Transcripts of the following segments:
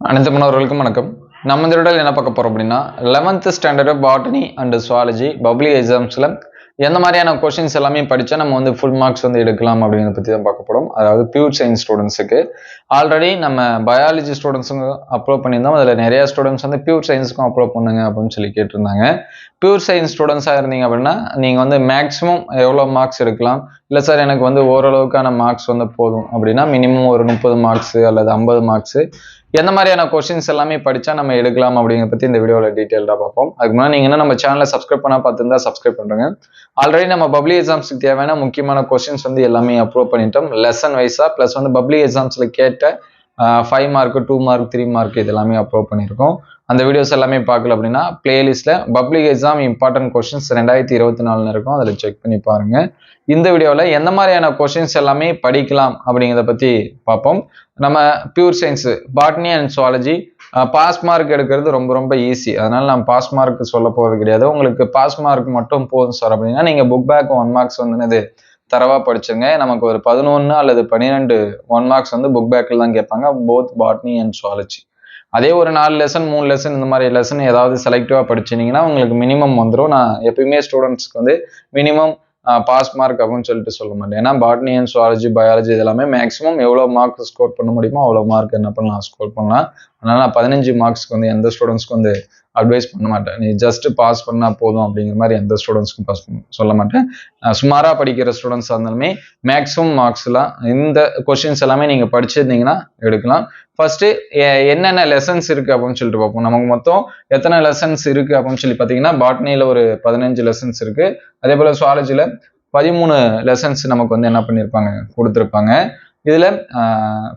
அனைத்து மாணவர்களுக்கும் வணக்கம். நம்ம இந்த என்ன பார்க்க போறோம் அப்படின்னா eleventh standard botany and zoology public எக்ஸாம்ஸில் எந்த மாதிரியான கொஷின்ஸ் எல்லாமே படித்தா நம்ம வந்து ஃபுல் மார்க்ஸ் வந்து எடுக்கலாம் அப்படிங்கிறத பற்றி தான் பார்க்க போகிறோம் அதாவது பியூர் சயின்ஸ் ஸ்டூடெண்ட்ஸுக்கு ஆல்ரெடி நம்ம பயாலஜி ஸ்டூடெண்ட்ஸுங்க அப்ரோவ் பண்ணியிருந்தோம். அதில் நிறைய ஸ்டூடெண்ட்ஸ் வந்து பியூர் சயின்ஸுக்கும் அப்லோட் பண்ணுங்க அப்படின்னு சொல்லி கேட்டிருந்தாங்க. பியூர் சயின்ஸ் ஸ்டூடெண்ட்ஸாக இருந்தீங்க அப்படின்னா நீங்கள் வந்து மேக்ஸிமம் எவ்வளோ மார்க்ஸ் எடுக்கலாம்? இல்லை சார் எனக்கு வந்து ஓரளவுக்கான மார்க்ஸ் வந்து போதும் அப்படின்னா மினிமம் ஒரு முப்பது மார்க்ஸு அல்லது ஐம்பது மார்க்ஸு எந்த மாதிரியான கொஷின்ஸ் எல்லாமே படித்தா நம்ம எடுக்கலாம் அப்படிங்கிற பற்றி இந்த வீடியோவில் டீட்டெயிலாக பார்ப்போம். அதுக்கு முன்னாடி நீங்கள் என்ன நம்ம சேனலை சப்ஸ்கிரைப் பண்ணால் பார்த்துருந்தா சப்ஸ்கிரைப் பண்ணுங்க ஆல்ரெடி நம்ம பப்ளிக் எக்ஸாம்ஸ்க்கு தேவையான முக்கியமான கொஷின்ஸ் வந்து எல்லாமே அப்ரூவ் பண்ணிட்டோம். லெசன் வைஸாக ப்ளஸ் வந்து பப்ளிக் கேட் சப்ஜெக்டை five mark two mark three mark இது எல்லாமே அப்லோட் பண்ணியிருக்கோம். அந்த வீடியோஸ் எல்லாமே பார்க்கல அப்படின்னா பிளேலிஸ்ட்ல பப்ளிக் எக்ஸாம் இம்பார்ட்டன்ட் கொஷின்ஸ் ரெண்டாயிரத்தி இருபத்தி நாலுன்னு இருக்கும். அதில் செக் பண்ணி பாருங்க. இந்த வீடியோவில் எந்த மாதிரியான கொஷின்ஸ் எல்லாமே படிக்கலாம் அப்படிங்கிறத பற்றி பார்ப்போம். நம்ம pure science botany and zoology pass mark எடுக்கிறது ரொம்ப ரொம்ப ஈஸி அதனால நான் பாஸ் மார்க் சொல்ல போகிறது கிடையாது. உங்களுக்கு பாஸ் மார்க் மட்டும் போதும் சார் அப்படின்னா நீங்கள் புக் பேக் ஒன் மார்க்ஸ் வந்துனது தரவாக தரவா படிச்சுங்க. நமக்கு ஒரு பதினொன்று அல்லது பன்னிரெண்டு ஒன் மார்க்ஸ் வந்து புக் பேக்கில் தான் கேட்பாங்க. போத் பாட்னி அண்ட் சுவாலஜி அதே ஒரு நாலு லெசன் மூணு லெசன் இந்த மாதிரி லெசன் ஏதாவது செலக்டிவாக படிச்சிங்கன்னா உங்களுக்கு மினிமம் வந்துடும் நான் எப்பயுமே ஸ்டூடெண்ட்ஸ்க்கு வந்து மினிமம் பாஸ் மார்க் அப்படின்னு சொல்லிட்டு சொல்ல மாட்டேன். ஏன்னா பாட்னி அண்ட் சுவாலஜி பயாலஜி இது எல்லாமே மேக்ஸிமம் எவ்வளோ மார்க் ஸ்கோர் பண்ண முடியுமோ அவ்வளோ மார்க் என்ன பண்ணலாம் ஸ்கோர் பண்ணலாம். அதனால நான் பதினஞ்சு மார்க்ஸ்க்கு வந்து எந்த ஸ்டூடெண்ட்ஸ்க்கு வந்து அட்வைஸ் பண்ண மாட்டேன். நீ ஜஸ்ட் பாஸ் பண்ணால் போதும் அப்படிங்கிற மாதிரி எந்த ஸ்டூடெண்ட்ஸ்க்கும் பாஸ் சொல்ல மாட்டேன். சுமாராக படிக்கிற ஸ்டூடெண்ட்ஸாக இருந்தாலுமே மேக்ஸிமம் மார்க்ஸ்லாம் இந்த கொஷின்ஸ் எல்லாமே நீங்கள் படிச்சிருந்தீங்கன்னா எடுக்கலாம். ஃபர்ஸ்ட் என்னென்ன லெசன்ஸ் இருக்கு அப்படின்னு சொல்லிட்டு பார்ப்போம். நமக்கு மொத்தம் எத்தனை லெசன்ஸ் இருக்கு அப்படின்னு சொல்லி பார்த்தீங்கன்னா பாட்னியில் ஒரு பதினஞ்சு லெசன்ஸ் இருக்கு. அதே போல சுவாலஜியில் பதிமூணு லெசன்ஸ் நமக்கு வந்து என்ன பண்ணியிருப்பாங்க கொடுத்துருப்பாங்க. இதில்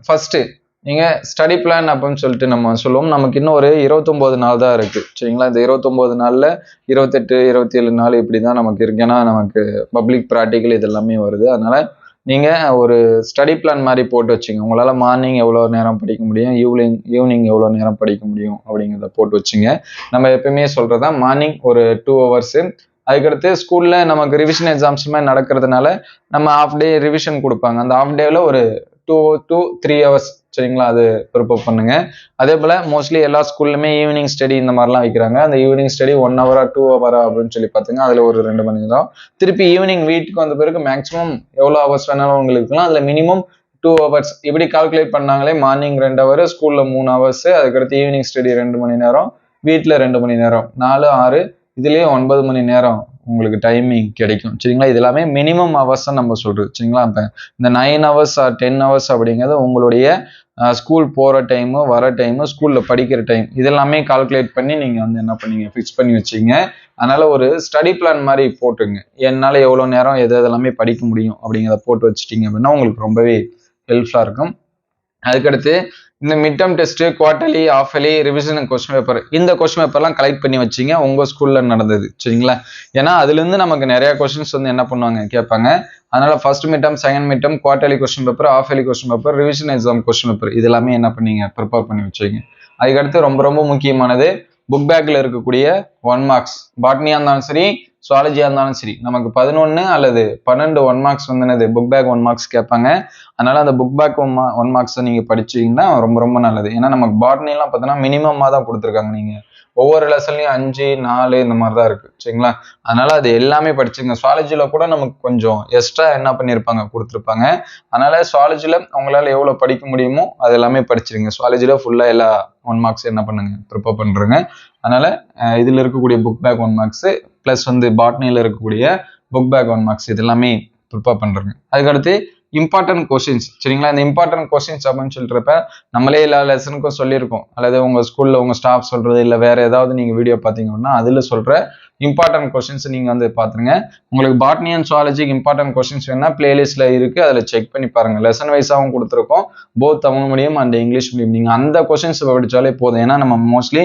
ஃபர்ஸ்ட் நீங்கள் ஸ்டடி பிளான் அப்படின்னு சொல்லிட்டு நம்ம சொல்லுவோம். நமக்கு இன்னும் ஒரு இருபத்தொம்போது நாள் தான் இருக்குது சரிங்களா? இந்த இருபத்தொம்போது நாளில் இருபத்தெட்டு இருபத்தி ஏழு நாள் இப்படி தான் நமக்கு இருக்கு. ஏன்னா நமக்கு பப்ளிக் ப்ராக்டிக்கல் இது எல்லாமே வருது. அதனால் நீங்கள் ஒரு ஸ்டடி பிளான் மாதிரி போட்டு வச்சுங்க. உங்களால் மார்னிங் எவ்வளோ நேரம் படிக்க முடியும்? ஈவினிங் ஈவினிங் எவ்வளோ நேரம் படிக்க முடியும்? அப்படிங்கிறத போட்டு வச்சுங்க. நம்ம எப்பயுமே சொல்கிறது தான் மார்னிங் ஒரு டூ ஹவர்ஸு அதுக்கடுத்து ஸ்கூலில் நமக்கு ரிவிஷன் எக்ஸாம்ஸுமே நடக்கிறதுனால நம்ம ஆஃப் டே ரிவிஷன் கொடுப்பாங்க. அந்த ஆஃப் டேவில் ஒரு டூ டூ த்ரீ ஹவர்ஸ் சரிங்களா? அது ப்ரிப்பேர் பண்ணுங்க. அதே போல் மோஸ்ட்லி எல்லா ஸ்கூல்லுமே ஈவினிங் ஸ்டடி இந்த மாதிரிலாம் வைக்கிறாங்க. அந்த ஈவினிங் ஸ்டடி ஒன் ஹவரா டூ ஹவரா அப்படின்னு சொல்லி பார்த்துங்க. அதில் ஒரு ரெண்டு மணி நேரம். திருப்பி ஈவினிங் வீட்டுக்கு வந்த பிறகு மேக்ஸிமம் எவ்வளோ ஹவர்ஸ் வேணாலும் உங்களுக்கு இருக்கலாம் அதில் மினிமம் டூ ஹவர்ஸ் இப்படி கால்குலேட் பண்ணாங்களே மார்னிங் ரெண்டு ஹவர் ஸ்கூலில் மூணு ஹவர்ஸ் அதுக்கடுத்து ஈவினிங் ஸ்டடி ரெண்டு மணி நேரம் வீட்டில் ரெண்டு மணி நேரம். நாலு ஆறு இதுலேயே ஒன்பது மணி நேரம். உங்களுக்கு டைமிங் கிடைக்கும். சரிங்களா? இது எல்லாமே மினிமம் ஹவர்ஸ் தான் நம்ம சொல்றது சரிங்களா? இப்போ இந்த nine hours or ten hours அப்படிங்கிறது உங்களுடைய ஸ்கூல் போகிற டைமு வர டைமு ஸ்கூலில் படிக்கிற டைம் இதெல்லாமே கால்குலேட் பண்ணி நீங்கள் வந்து என்ன பண்ணீங்க? ஃபிக்ஸ் பண்ணி வச்சிங்க. அதனால் ஒரு ஸ்டடி பிளான் மாதிரி போட்டுங்க. என்னால் எவ்வளோ நேரம் எது எதெல்லாமே படிக்க முடியும் அப்படிங்கிறத போட்டு வச்சிட்டிங்க அப்படின்னா உங்களுக்கு ரொம்பவே ஹெல்ப்ஃபுல்லாக இருக்கும். அதுக்கடுத்து இந்த mid term test quarterly halfly revision question paper இந்த கொஸ்டின் பேப்பர்லாம் கலெக்ட் பண்ணி வச்சிங்க. உங்கள் ஸ்கூலில் நடந்தது. சரிங்களா? ஏன்னா அதுலேருந்து நமக்கு நிறையா கொஸ்டின்ஸ் வந்து என்ன பண்ணுவாங்க கேட்பாங்க. அதனால் first mid term second mid term quarterly question paper halfly question paper revision exam question paper இது எல்லாமே என்ன பண்ணீங்க? ப்ரிப்பேர் பண்ணி வச்சுங்க. அதுக்கடுத்து ரொம்ப ரொம்ப முக்கியமானது புக் பேக்கில் இருக்கக்கூடிய ஒன் மார்க்ஸ் பாட்னியாக இருந்தாலும் சரி சுவாலஜியாக இருந்தாலும் சரி நமக்கு பதினொன்று அல்லது பன்னெண்டு ஒன் மார்க்ஸ் வந்து என்னது புக் பேக் ஒன் மார்க்ஸ் கேட்பாங்க. அதனால அந்த புக் பேக் ஒன் மா ஒன் மார்க்ஸை நீங்கள் படிச்சீங்கன்னா ரொம்ப ரொம்ப நல்லது. ஏன்னா நமக்கு பாட்னிலாம் பார்த்தோன்னா மினிமமாக தான் கொடுத்துருக்காங்க நீங்கள் ஒவ்வொரு லெசன்லையும் அஞ்சு நாலு இந்த மாதிரி தான் இருக்கு. சரிங்களா? அதனால அது எல்லாமே படிச்சுங்க சுவாலஜியில் கூட நமக்கு கொஞ்சம் எக்ஸ்ட்ரா என்ன பண்ணியிருப்பாங்க கொடுத்துருப்பாங்க. அதனால சுவாலஜியில் அவங்களால எவ்வளோ படிக்க முடியுமோ அது எல்லாமே படிச்சிருங்க. சுவாலஜியில் ஃபுல்லாக எல்லா ஒன் மார்க்ஸ் என்ன பண்ணுங்க? ப்ரிப்பேர் பண்ணுறேங்க அதனால இதில் இருக்கக்கூடிய book back one marks plus வந்து பாட்னியில் இருக்கக்கூடிய புக் பேக் ஒன் மார்க்ஸ் இது எல்லாமே ப்ரிப்பேர் பண்ணுறேங்க அதுக்கடுத்து இம்பார்ட்டன்ட் கொஷின்ஸ் சரிங்களா? இந்த இம்பார்ட்டன்ட் கொஷின்ஸ் அப்படின்னு சொல்றப்ப நம்மளே எல்லா லெசனுக்கும் சொல்லியிருக்கோம். அல்லது உங்கள் ஸ்கூலில் உங்கள் ஸ்டாஃப் சொல்கிறது இல்லை வேறு ஏதாவது நீங்கள் வீடியோ பார்த்தீங்கன்னா அதில் சொல்கிற இம்பார்ட்டன்ட் கொஷின்ஸ் நீங்க வந்து பாத்துருங்க. உங்களுக்கு பாட்னி அண்ட் சுவாலஜிக்கு இம்பார்ட்டன்ட் கொஸ்டின்ஸ் வேணா பிளேலிஸ்ட்ல இருக்கு. அதில் செக் பண்ணி பாருங்க. லெசன் வைஸாகவும் கொடுத்துருக்கோம். Both Tamil medium and English medium நீங்க அந்த கொஷின்ஸ் படிச்சாலே போதும். ஏன்னா நம்ம மோஸ்ட்லி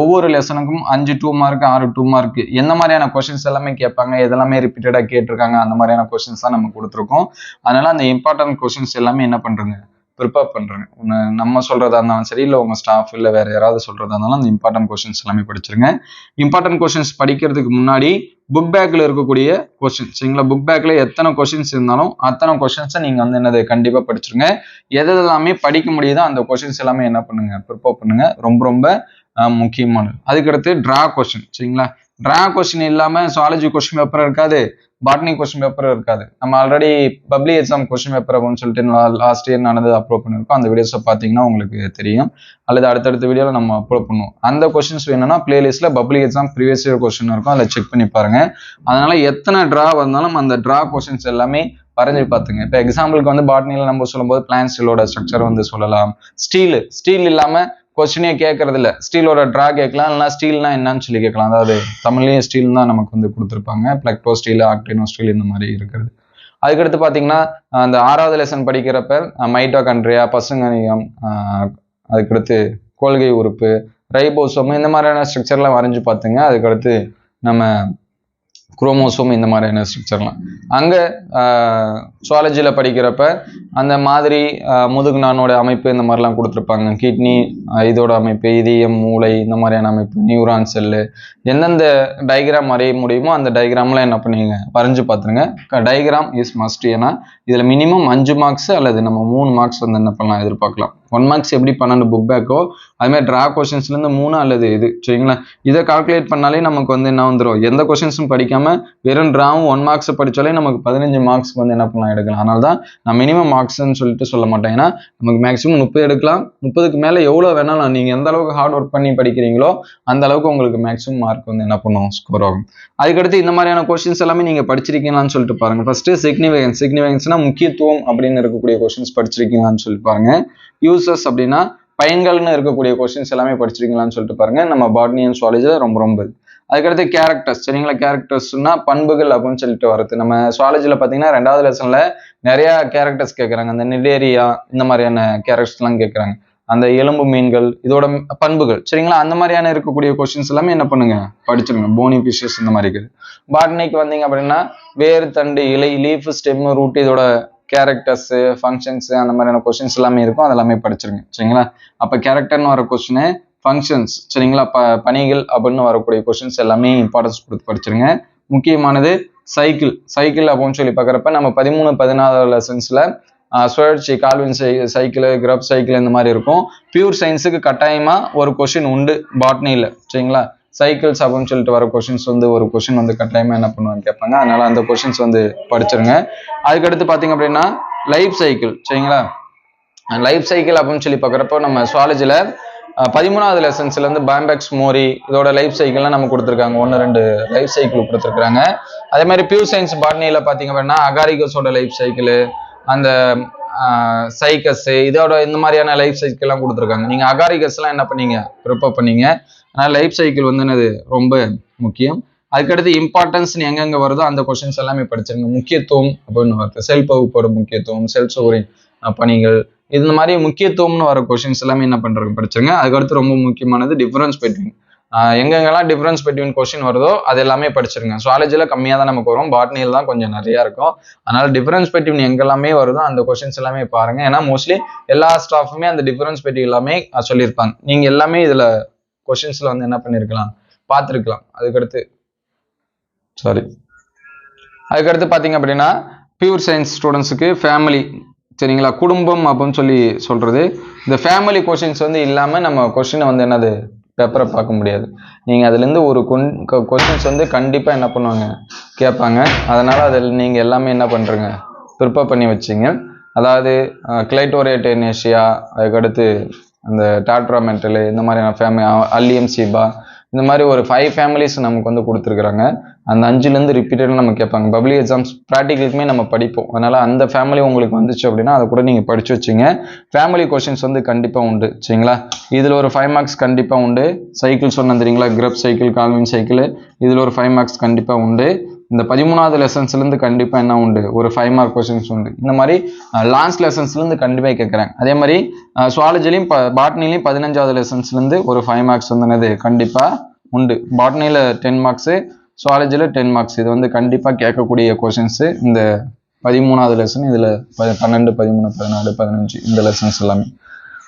ஒவ்வொரு லெசனுக்கும் அஞ்சு டூ மார்க் ஆறு டூ மார்க் எந்த மாதிரியான கொஷின்ஸ் எல்லாமே கேட்பாங்க எதெல்லாமே ரிப்பீட்டடாக கேட்டிருக்காங்க அந்த மாதிரியான கொஷின்ஸ் தான் நம்ம கொடுத்துருக்கோம். அதனால அந்த இம்பார்ட்டன்ட் கொஷின்ஸ் எல்லாமே என்ன பண்ணுறங்க ப்ரிப்பேர் பண்ணுறேங்க ஒன்று நம்ம சொல்கிறதா இருந்தாலும் சரி இல்லை உங்கள் ஸ்டாஃப் இல்லை வேறு யாராவது சொல்கிறதா இருந்தாலும் அந்த இம்பார்ட்டன்ட் கொஷின்ஸ் எல்லாமே படிச்சிருங்க. இம்பார்ட்டன்ட் கொஷின்ஸ் படிக்கிறதுக்கு முன்னாடி புக் பேக்கில் இருக்கக்கூடிய கொஷின் சரிங்களா? புக் பேக்கில் எத்தனை கொஷின்ஸ் இருந்தாலும் அத்தனை கொஷின்ஸை நீங்கள் வந்து என்னது கண்டிப்பாக படிச்சிருங்க. எது எல்லாமே படிக்க முடியுதோ அந்த கொஷின்ஸ் எல்லாமே என்ன பண்ணுங்கள் ப்ரிப்பேர் பண்ணுங்கள் ரொம்ப ரொம்ப முக்கியமானது. அதுக்கடுத்து ட்ரா கொஷின் சரிங்களா? ட்ரா கொஸ்டின் இல்லாமல் சுவாலஜி கொஷின் பேப்பர் இருக்காது. பாட்னி கொஸ்டின் பேப்பர் இருக்காது. நம்ம already public exam question paper அப்படின்னு சொல்லிட்டு லாஸ்ட் இயர் நடந்தது அப்லோட் பண்ணியிருக்கோம் அந்த வீடியோஸை பார்த்தீங்கன்னா உங்களுக்கு தெரியும். அல்லது அடுத்தடுத்த வீடியோவில் நம்ம அப்லோட் பண்ணுவோம். அந்த கொஸ்டின்ஸ் வேணும்னா பிளேலிஸ்ட்ல public exam previous year question இருக்கும். அதில் செக் பண்ணி பாருங்க. அதனால எத்தனை ட்ரா வந்தாலும் அந்த ட்ரா கொஸ்டின்ஸ் எல்லாமே வரைஞ்சு பார்த்துங்க. இப்போ எக்ஸாம்பிளுக்கு வந்து பாட்னியில் நம்ம சொல்லும்போது பிளான் ஸ்டீலோட ஸ்ட்ரக்சர் வந்து சொல்லலாம். ஸ்டீல் ஸ்டீல் இல்லாமல் கொஸ்டினே கேட்கறது இல்ல ஸ்டீலோட ட்ரா கேட்கலாம் இல்லைனா ஸ்டீல்னா என்னன்னு சொல்லி கேட்கலாம். அதாவது தமிழ்லேயும் ஸ்டீல் தான் நமக்கு வந்து கொடுத்துருப்பாங்க. பிளக்டோ ஸ்டீல் ஆக்டினோ ஸ்டீல் இந்த மாதிரி இருக்கிறது அதுக்கடுத்து பார்த்தீங்கன்னா அந்த ஆறாவது லெசன் படிக்கிறப்ப மைட்டோகண்ட்ரியா பசுங்கனியம் ஆஹ் அதுக்கடுத்து கொள்கை உறுப்பு ரைபோசோம் இந்த மாதிரியான ஸ்ட்ரக்சர்லாம் வரைஞ்சு பார்த்துங்க அதுக்கடுத்து நம்ம குரோமோசோம் இந்த மாதிரியான ஸ்ட்ரக்சர்லாம் அங்கே சுவாலஜியில் படிக்கிறப்ப அந்த மாதிரி முதுகு நானோட அமைப்பு இந்த மாதிரிலாம் கொடுத்துருப்பாங்க. கிட்னி இதோட அமைப்பு இதயம் மூளை இந்த மாதிரியான அமைப்பு நியூரான் செல்லு எந்தெந்த டயக்ராம் வரைய முடியுமோ அந்த டயக்ராம்லாம் என்ன பண்ணுவீங்க? வரைஞ்சு பார்த்துருங்க. டயக்ராம் இஸ் மஸ்ட் ஏன்னா இதில் மினிமம் அஞ்சு மார்க்ஸ் அல்லது நம்ம மூணு மார்க்ஸ் வந்து என்ன பண்ணலாம் எதிர்பார்க்கலாம். ஒன் மார்க்ஸ் எப்படி பன்னெண்டு புக் பேக்கோ அதுமாதிரி ட்ரா கொஷின்ஸ்லேருந்து மூணு அல்லது இது சரிங்களா? இதை கால்குலேட் பண்ணாலே நமக்கு வந்து என்ன வந்துடும் எந்த கொஷின்ஸும் படிக்காமல் வெறும் ட்ராவும் ஒன் மார்க்ஸ் படித்தாலே நமக்கு பதினஞ்சு மார்க்ஸ்க்கு வந்து என்ன பண்ணலாம் எடுக்கலாம். அதனால தான் நான் மினிமம் மார்க்ஸ்ன்னு சொல்லிட்டு சொல்ல மாட்டேன். ஏன்னா நமக்கு மேக்ஸிமம் முப்பது எடுக்கலாம். முப்பதுக்கு மேலே எவ்வளோ வேணாலும் நீங்கள் எந்த அளவுக்கு ஹார்ட் ஒர்க் பண்ணி படிக்கிறீங்களோ அந்த அளவுக்கு உங்களுக்கு மேக்ஸிமம் மார்க் வந்து என்ன பண்ணும்? ஸ்கோர் ஆகும். அதுக்கடுத்து இந்த மாதிரியான கொஸ்டின்ஸ் எல்லாமே நீங்கள் படிச்சிருக்கீங்களான்னு சொல்லிட்டு பாருங்க. ஃபஸ்ட்டு சிக்னிஃபிகன்ஸ் சிக்னிஃபிகன்ஸ்னா முக்கியத்துவம் அப்படின்னு இருக்கக்கூடிய கொஸ்டின்ஸ் படிச்சிருக்கீங்களான்னு சொல்லிட்டு பாருங்க. யூசஸ் அப்படின்னா பயன்கள்னு இருக்கக்கூடிய கொஸ்டின்ஸ் எல்லாமே படிச்சிருக்கீங்களான்னு சொல்லிட்டு பாருங்க. நம்ம பாட்னி அண்ட் சுவாலஜியில் ரொம்ப ரொம்ப அதுக்கடுத்து கேரக்டர்ஸ் சரிங்களா? கேரக்டர்ஸ்னா பண்புகள் அப்படின்னு சொல்லிட்டு வருது நம்ம சுவாலஜியில் பார்த்தீங்கன்னா ரெண்டாவது லெசனில் நிறைய கேரக்டர்ஸ் கேட்குறாங்க அந்த நிடேரியா இந்த மாதிரியான கேரக்டர்ஸ்லாம் கேட்குறாங்க அந்த எலும்பு மீன்கள் இதோட பண்புகள். சரிங்களா? அந்த மாதிரியான இருக்கக்கூடிய கொஸ்டின்ஸ் எல்லாமே என்ன பண்ணுங்க? படிச்சிருங்க. போனி ஃபிஷஸ் இந்த மாதிரி இருக்குது. பாட்னிக்கு வந்தீங்க அப்படின்னா வேர் தண்டு இலை லீஃப் ஸ்டெம் ரூட் இதோட கேரக்டர்ஸு ஃபங்க்ஷன்ஸு அந்த மாதிரியான கொஸ்டின்ஸ் எல்லாமே இருக்கும். அதெல்லாமே படிச்சிருங்க. சரிங்களா? அப்போ கேரக்டர்னு வர கொஸ்டின் ஃபங்க்ஷன்ஸ் சரிங்களா? ப பணிகள் அப்படின்னு வரக்கூடிய கொஷின்ஸ் எல்லாமே இம்பார்ட்டன்ஸ் கொடுத்து படிச்சிருங்க. முக்கியமானது சைக்கிள் சைக்கிள் அப்படின்னு சொல்லி பார்க்குறப்ப நம்ம பதிமூணு பதினாறு லெசன்ஸில் சுழற்சி கால்வின் சை சைக்கிள் கிரப் சைக்கிள் இந்த மாதிரி இருக்கும். பியூர் சயின்ஸுக்கு கட்டாயமாக ஒரு கொஷின் உண்டு பாட்னியில் சரிங்களா? சைக்கிள்ஸ் அப்படின்னு சொல்லிட்டு வர கொஷின்ஸ் வந்து ஒரு கொஷின் வந்து கட்டாயமாக என்ன பண்ணுவாங்க கேட்பாங்க. அதனால் அந்த கொஷின்ஸ் வந்து படிச்சிருங்க. அதுக்கடுத்து பார்த்தீங்க அப்படின்னா லைஃப் சைக்கிள் சரிங்களா? லைஃப் சைக்கிள் அப்படின்னு சொல்லி பார்க்குறப்போ நம்ம சுவாலஜியில் பதிமூணாவது லெசன்ஸ்ல இருந்து பாம்பெக்ஸ் மோரி இதோட லைஃப் சைக்கிள்லாம் நம்ம கொடுத்துருக்காங்க. ஒன்று ரெண்டு லைஃப் சைக்கிள் கொடுத்துருக்காங்க அதே மாதிரி பியூர் சயின்ஸ் பாட்னியில் பார்த்தீங்க அப்படின்னா அகாரிகஸோட லைஃப் சைக்கிள் அந்த சைக்கஸ் இதோட இந்த மாதிரியான லைஃப் சைக்கிள்லாம் கொடுத்துருக்காங்க. நீங்கள் அகாரிகஸ்லாம் என்ன பண்ணீங்க? ப்ரிப்பேர் பண்ணீங்க. அதனால் லைஃப் சைக்கிள் வந்து என்னது? ரொம்ப முக்கியம். அதுக்கடுத்து இம்பார்ட்டன்ஸ் எங்கெங்க வருதோ அந்த கொஷின்ஸ் எல்லாமே படிச்சிருங்க. முக்கியத்துவம் அப்படின்னு வருது. செல்ப் வகுப்போட முக்கியத்துவம் செல்ஃப் சோரின் பணிகள் இந்த மாதிரி முக்கியத்துவம்னு வர கொஷின்ஸ் எல்லாமே என்ன பண்றது படிச்சிருங்க அதுக்கடுத்து ரொம்ப முக்கியமானது டிஃபரன்ஸ் பிட்வீன் எங்கெங்கெல்லாம் டிஃபரன்ஸ் பிட்வீன் கொஷின் வருதோ அது எல்லாமே படிச்சிருங்க. சுவாலஜியில் கம்மியாக தான் நமக்கு வரும் பாட்னியில் தான் கொஞ்சம் நிறையா இருக்கும். அதனால் டிஃபரன்ஸ் பிட்வீன் எங்கெல்லாமே வருதோ அந்த கொஷின்ஸ் எல்லாமே பாருங்க. ஏன்னா மோஸ்ட்லி எல்லா ஸ்டாஃபுமே அந்த டிஃபரன்ஸ் பிட்வீன் எல்லாமே சொல்லியிருப்பாங்க நீங்கள் எல்லாமே இதில் கொஷின்ஸில் வந்து என்ன பண்ணியிருக்கலாம் பார்த்துருக்கலாம். அதுக்கடுத்து சாரி அதுக்கடுத்து பார்த்தீங்க அப்படின்னா பியூர் சயின்ஸ் ஸ்டூடெண்ட்ஸுக்கு ஃபேமிலி சரிங்களா? குடும்பம் அப்படின்னு சொல்லி சொல்கிறது இந்த ஃபேமிலி கொஷின்ஸ் வந்து இல்லாமல் நம்ம கொஷினை வந்து என்னது? பேப்பரை பார்க்க முடியாது. நீங்கள் அதுலேருந்து ஒரு கொஷின்ஸ் வந்து கண்டிப்பாக என்ன பண்ணுவாங்க? கேட்பாங்க. அதனால் அதில் நீங்கள் எல்லாமே என்ன பண்ணுறங்க ப்ரிப்பேர் பண்ணி வச்சிங்க. அதாவது கிளைட்டோரியட்டேனேஷியா அதுக்கடுத்து அந்த டாட்ரா மென்டலு இந்த மாதிரியான ஃபேமிலி அல்லியம் சீபா இந்த மாதிரி ஒரு ஃபைவ் ஃபேமிலிஸ் நமக்கு வந்து கொடுத்துருக்குறாங்க. அந்த அஞ்சுலேருந்து ரிப்பீட்டடாக நம்ம கேட்பாங்க. பப்ளிக் எக்ஸாம்ஸ் ப்ராக்டிகலுக்குமே நம்ம படிப்போம். அதனால் அந்த ஃபேமிலி உங்களுக்கு வந்துச்சு அப்படின்னா அதை கூட நீங்கள் படித்து வச்சிங்க. ஃபேமிலி கொஷின்ஸ் வந்து கண்டிப்பாக உண்டு. சரிங்களா? இதில் ஒரு ஃபைவ் மார்க்ஸ் கண்டிப்பாக உண்டு. சைக்கிள் சொன்னேன் தெரியுங்களா? கிரப் சைக்கிள் கால்வின் சைக்கிள் இதில் ஒரு ஃபைவ் மார்க்ஸ் கண்டிப்பாக உண்டு. இந்த பதிமூணாவது லெசன்ஸ்லேருந்து கண்டிப்பாக என்ன உண்டு? ஒரு ஃபைவ் மார்க் கொஷின்ஸ் உண்டு. இந்த மாதிரி லாஸ்ட் லெசன்ஸ்லேருந்து கண்டிப்பாக கேட்குறாங்க அதே மாதிரி சுவாலஜிலையும் ப பாட்னிலையும் பதினஞ்சாவது லெசன்ஸ்லேருந்து ஒரு ஃபைவ் மார்க்ஸ் வந்துனது கண்டிப்பாக உண்டு. பாட்னியில் டென் மார்க்ஸு சுவாலஜியில் டென் மார்க்ஸ் இது வந்து கண்டிப்பாக கேட்கக்கூடிய கொஷின்ஸு இந்த பதிமூணாவது லெசன் இதில் பன்னெண்டு பதிமூணு பதினாலு பதினஞ்சு இந்த லெசன்ஸ் எல்லாமே.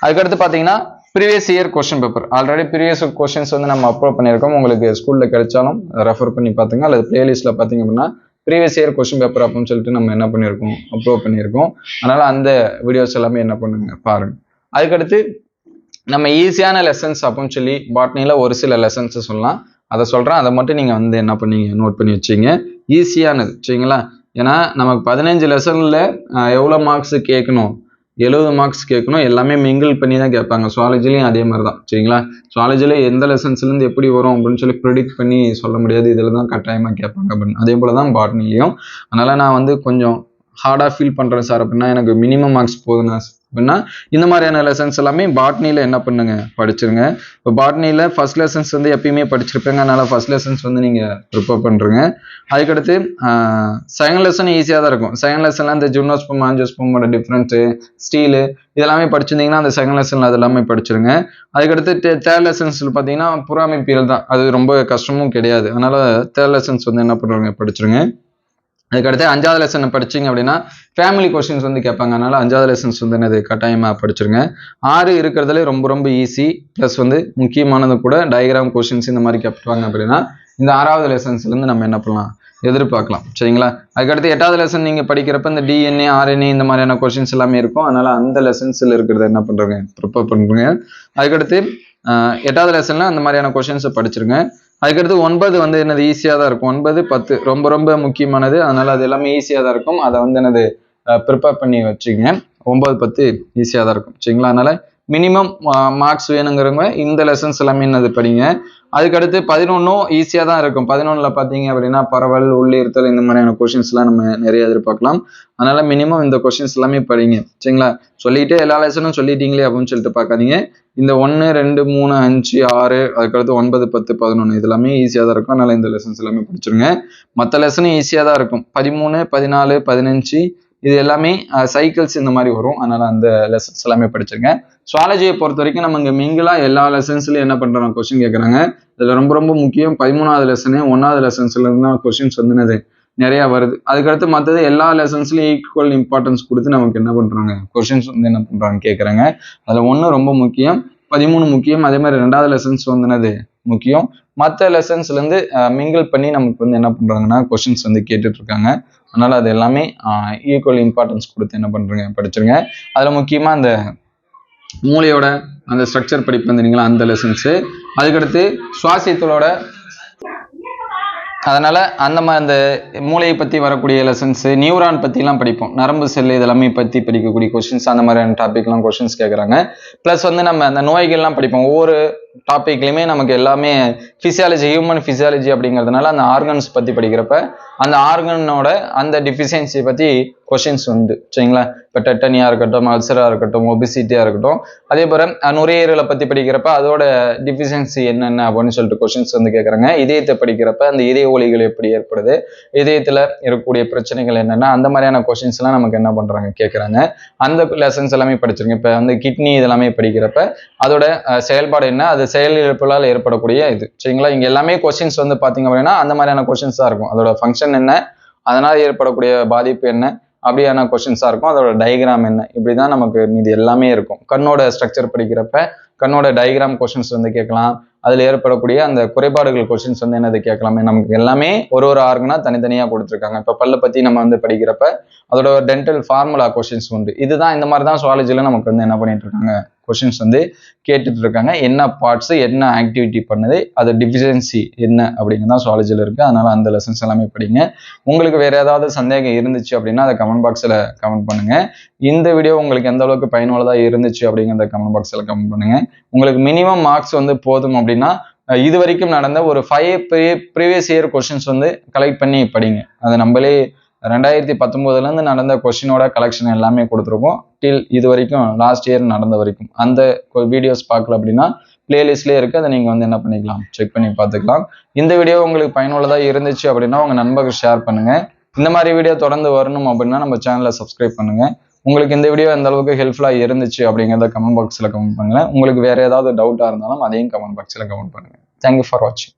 அதுக்கடுத்து பார்த்தீங்கன்னா previous year question paper already previous questions வந்து நம்ம அப்லோட் பண்ணியிருக்கோம். உங்களுக்கு ஸ்கூலில் கிடைச்சாலும் ரெஃபர் பண்ணி பார்த்துங்க. அல்லது பிளேலிஸ்ட்டில் பார்த்தீங்க அப்படின்னா ப்ரீவியஸ் இயர் கொஷின் பேப்பர் அப்படின்னு சொல்லிட்டு நம்ம என்ன பண்ணியிருக்கோம்? அப்லோட் பண்ணியிருக்கோம். அதனால் அந்த வீடியோஸ் எல்லாமே என்ன பண்ணுங்க? பாருங்கள் அதுக்கடுத்து நம்ம ஈஸியான லெசன்ஸ் அப்படின்னு சொல்லி பாட்னியில் ஒரு சில லெசன்ஸை சொல்லலாம். அதை சொல்கிறேன் அதை மட்டும் நீங்கள் வந்து என்ன பண்ணீங்க? நோட் பண்ணி வச்சிங்க. ஈஸியானது சரிங்களா? ஏன்னா நமக்கு பதினஞ்சு லெசனில் எவ்வளோ மார்க்ஸ் கேட்கணும்? எழுபது மார்க்ஸ் கேட்கணும். எல்லாமே மிங்கிள் பண்ணி தான் கேட்பாங்க. சுவாலஜிலையும் அதே மாதிரி தான் சரிங்களா? சுவாலஜியில் எந்த லெசன்ஸ்லேருந்து எப்படி வரும் அப்படின்னு சொல்லி ப்ரிடிக்ட் பண்ணி சொல்ல முடியாது. இதில் தான் கட்டாயமாக கேட்பாங்க அப்படின்னு. அதே போல் தான் பாட்னிலையும் அதனால் நான் வந்து கொஞ்சம் ஹார்டாக ஃபீல் பண்ணுறேன் சார் அப்படின்னா எனக்கு மினிமம் மார்க்ஸ் போதுண்ணா அப்படின்னா இந்த மாதிரியான லெசன்ஸ் எல்லாமே பாட்னியில் என்ன பண்ணுங்க? படிச்சிருங்க. இப்போ பாட்னியில் ஃபர்ஸ்ட் லெசன்ஸ் வந்து எப்பயுமே படிச்சிருப்பேங்க. அதனால் ஃபர்ஸ்ட் லெசன்ஸ் வந்து நீங்கள் ப்ரிப்பேர் பண்ணுறங்க அதுக்கடுத்து செகண்ட் லெசன் ஈஸியாக தான் இருக்கும். செகண்ட் லெசனில் இந்த ஜுனோஸ்பம் ஆஞ்சோஸ்பமோட டிஃப்ரெண்ட்டு ஸ்டீலு இதெல்லாமே படிச்சிருந்தீங்கன்னா அந்த செகண்ட் லெசனில் அது எல்லாமே படிச்சிருங்க. அதுக்கடுத்து தேர்ட் லெசன்ஸில் பார்த்தீங்கன்னா புறாமைப்பியல் தான். அது ரொம்ப கஷ்டமும் கிடையாது. அதனால் தேர்ட் லெசன்ஸ் வந்து என்ன பண்ணுறாங்க படிச்சிருங்க. அதுக்கடுத்து அஞ்சாவது லெசன் படிச்சீங்க அப்படின்னா ஃபேமிலி கொஸ்டின்ஸ் வந்து கேட்பாங்க. அதனால அஞ்சாவது லெசன்ஸ் வந்து என்னது? கட்டாயமாக படிச்சிருங்க. ஆறு இருக்கிறதுலே ரொம்ப ரொம்ப ஈஸி ப்ளஸ் வந்து முக்கியமானது கூட டயக்ராம் கொஸ்டின்ஸ் இந்த மாதிரி கேட்பாங்க அப்படின்னா இந்த ஆறாவது லெசன்ஸ்லேருந்து நம்ம என்ன பண்ணலாம்? எதிர்பார்க்கலாம். சரிங்களா? அதுக்கடுத்து எட்டாவது லெசன் நீங்கள் படிக்கிறப்ப இந்த டிஎன்ஏ ஆர்என்ஏ இந்த மாதிரியான கொஷின்ஸ் எல்லாமே இருக்கும். அதனால அந்த லெசன்ஸில் இருக்கிறத என்ன பண்ணுறங்க ப்ரிப்பேர் பண்ணுறங்க அதுக்கடுத்து எட்டாவது லெசனில் அந்த மாதிரியான கொஷின்ஸை படிச்சிருங்க. அதுக்கடுத்து ஒன்பது வந்து என்னது ஈஸியாக தான் இருக்கும். ஒன்பது பத்து ரொம்ப ரொம்ப முக்கியமானது. அதனால் அது எல்லாமே ஈஸியாக தான் இருக்கும். அதை வந்து என்னது ப்ரிப்பேர் பண்ணி வச்சுக்கோங்க. ஒன்பது பத்து ஈஸியாக தான் இருக்கும். சரிங்களா? அதனால் மினிமம் மார்க்ஸ் வேணுங்கிறவங்க இந்த லெசன்ஸ் எல்லாமே என்னது படிங்க. அதுக்கடுத்து பதினொன்றும் ஈஸியாக தான் இருக்கும். பதினொன்றில் பார்த்தீங்க அப்படின்னா பரவல் உள்ளிருத்தல் இந்த மாதிரியான கொஷின்ஸ்லாம் நம்ம நிறைய எதிர்பார்க்கலாம். அதனால் மினிமம் இந்த கொஷின்ஸ் எல்லாமே படிங்க. சரிங்களா? சொல்லிட்டு எல்லா லெசனும் சொல்லிட்டீங்களே அப்படின்னு சொல்லிட்டு பார்க்காதீங்க. இந்த ஒன்று ரெண்டு மூணு அஞ்சு ஆறு அதுக்கடுத்து ஒன்பது பத்து பதினொன்று இது எல்லாமே ஈஸியாக தான் இருக்கும். அதனால் இந்த லெசன்ஸ் எல்லாமே படிச்சிருங்க. மற்ற லெசனும் ஈஸியாக தான் இருக்கும். பதிமூணு பதினாலு பதினஞ்சு இது எல்லாமே சைக்கிள்ஸ் இந்த மாதிரி வரும். அதனால அந்த லெசன்ஸ் எல்லாமே படிச்சிருங்க. சுவாலஜியை பொறுத்த வரைக்கும் நம்ம இங்கே மிங்கிலா எல்லா லெசன்ஸ்லையும் என்ன பண்ணுறாங்க கொஸ்டின் கேட்குறாங்க இதில் ரொம்ப ரொம்ப முக்கியம் பதிமூணாவது லெசனு ஒன்றாவது லெசன்ஸ்ல இருந்து தான் கொஸ்டின்ஸ் வந்து என்னது நிறைய வருது. அதுக்கடுத்து மற்றது எல்லா லெசன்ஸ்லையும் ஈக்குவல் இம்பார்ட்டன்ஸ் கொடுத்து நமக்கு என்ன பண்ணுறாங்க கொஸ்டின்ஸ் வந்து என்ன பண்ணுறாங்க கேட்குறாங்க அதில் ஒன்று ரொம்ப முக்கியம் பதிமூணு முக்கியம் அதே மாதிரி ரெண்டாவது லெசன்ஸ் வந்து முக்கியம். மற்ற லெசன்ஸ்லேருந்து மிங்கிள் பண்ணி நமக்கு வந்து என்ன பண்ணுறாங்கன்னா கொஷின்ஸ் வந்து கேட்டுட்டு இருக்காங்க. அதனால் அது எல்லாமே ஈக்குவல் இம்பார்ட்டன்ஸ் கொடுத்து என்ன பண்ணுறீங்க படிச்சிருங்க. அதில் முக்கியமாக அந்த மூளையோட அந்த ஸ்ட்ரக்சர் படிப்பு வந்துருங்களா அந்த லெசன்ஸு அதுக்கடுத்து சுவாசியத்தலோட அதனால் அந்த மாதிரி அந்த மூளையை பற்றி வரக்கூடிய லெசன்ஸு நியூரான் பற்றிலாம் படிப்போம். நரம்பு செல் இதெல்லாமே பற்றி படிக்கக்கூடிய கொஷின்ஸ் அந்த மாதிரியான டாபிக்லாம் கொஷின்ஸ் கேட்குறாங்க ப்ளஸ் வந்து நம்ம அந்த நோய்கள்லாம் படிப்போம். ஒவ்வொரு டாப்பிக்லையுமே நமக்கு எல்லாமே ஃபிசியாலஜி ஹியூமன் ஃபிசியாலஜி அப்படிங்கிறதுனால அந்த ஆர்கன்ஸ் பற்றி படிக்கிறப்ப அந்த ஆர்கனோட அந்த டிஃபிஷியன்சி பற்றி கொஷின்ஸ் உண்டு. சரிங்களா? இப்போ டெட்டனியாக இருக்கட்டும் அல்சராக இருக்கட்டும் ஒபிசிட்டியாக இருக்கட்டும் அதே போல் நுரையீரலை பற்றி படிக்கிறப்ப அதோட டிஃபிஷியன்சி என்னென்ன அப்படின்னு சொல்லிட்டு கொஷின்ஸ் வந்து கேட்குறாங்க இதயத்தை படிக்கிறப்ப அந்த இதய ஒலிகள் எப்படி ஏற்படுது இதயத்தில் இருக்கக்கூடிய பிரச்சனைகள் என்னென்ன அந்த மாதிரியான கொஷின்ஸ்லாம் நமக்கு என்ன பண்ணுறாங்க கேட்குறாங்க அந்த லெசன்ஸ் எல்லாமே படிச்சிருங்க. இப்போ வந்து கிட்னி இதெல்லாமே படிக்கிறப்ப அதோட செயல்பாடு என்ன அது செயலிழப்புகளால் ஏற்படக்கூடிய இது. சரிங்களா? இங்கே எல்லாமே கொஷின்ஸ் வந்து பார்த்தீங்க அப்படின்னா அந்த மாதிரியான கொஷின்ஸ் தான் இருக்கும். அதோட ஃபங்க்ஷன் என்ன? அதனால் ஏற்படக்கூடிய பாதிப்பு என்ன? அப்படியான கொஷின்ஸாக இருக்கும். அதோட டயக்ராம் என்ன? இப்படி தான் நமக்கு மீதி எல்லாமே இருக்கும். கண்ணோட ஸ்ட்ரக்சர் படிக்கிறப்ப கண்ணோட டயக்ராம் கொஷின்ஸ் வந்து கேட்கலாம். அதில் ஏற்படக்கூடிய அந்த குறைபாடுகள் கொஷின்ஸ் வந்து என்னது கேட்கலாமே. நமக்கு எல்லாமே ஒரு ஒரு ஆர்கனாக தனித்தனியாக கொடுத்துருக்காங்க. இப்போ பல்ல பற்றி நம்ம வந்து படிக்கிறப்ப அதோட டென்டல் ஃபார்முலா கொஷின்ஸ் உண்டு. இதுதான் இந்த மாதிரி தான் சுவாலஜியில் நமக்கு வந்து என்ன பண்ணிட்டு இருக்காங்க? கொஷின்ஸ் வந்து கேட்டுட்டு இருக்காங்க என்ன பார்ட்ஸ் என்ன ஆக்டிவிட்டி பண்ணுது அது டிஃபிஷியன்சி என்ன அப்படிங்கிறது தான் சுவாலஜியில் இருக்குது அதனால் அந்த லெசன்ஸ் எல்லாமே படிங்க. உங்களுக்கு வேறு ஏதாவது சந்தேகம் இருந்துச்சு அப்படின்னா அதை கமெண்ட் பாக்ஸில் கமெண்ட் பண்ணுங்கள் இந்த வீடியோ உங்களுக்கு எந்த அளவுக்கு பயனுள்ளதாக இருந்துச்சு அப்படிங்கிறத கமெண்ட் பாக்ஸில் கமெண்ட் பண்ணுங்க. உங்களுக்கு மினிமம் மார்க்ஸ் வந்து போதும் அப்படின்னா இது வரைக்கும் நடந்த ஒரு five pre previous year questions வந்து கலெக்ட் பண்ணி படிங்க. அதை நம்மளே ரெண்டாயிரத்தி பத்தொம்போதுலேருந்து நடந்த கொஷினோட கலெக்ஷன் எல்லாமே கொடுத்துருக்கோம். டில் இது வரைக்கும் லாஸ்ட் இயர் நடந்த வரைக்கும். அந்த வீடியோஸ் பார்க்கல அப்படின்னா பிளேலிஸ்ட்லேயே இருக்குது அதை நீங்கள் வந்து என்ன பண்ணிக்கலாம்? செக் பண்ணி பார்த்துக்கலாம். இந்த வீடியோ உங்களுக்கு பயனுள்ளதாக இருந்துச்சு அப்படின்னா உங்கள் நண்பர்கள் ஷேர் பண்ணுங்கள் இந்த மாதிரி வீடியோ தொடர்ந்து வரணும் அப்படின்னா நம்ம சேனலை சப்ஸ்கிரைப் பண்ணுங்கள் உங்களுக்கு இந்த வீடியோ எந்த அளவுக்கு ஹெல்ப்ஃபுல்லாக இருந்துச்சு அப்படிங்கிறத கமெண்ட் பாக்ஸில் கமெண்ட் பண்ணுங்கள் உங்களுக்கு வேறு ஏதாவது டவுட்டாக இருந்தாலும் அதையும் கமெண்ட் பாக்ஸில் கமெண்ட் பண்ணுங்கள் தேங்க்யூ ஃபார் வாட்சிங்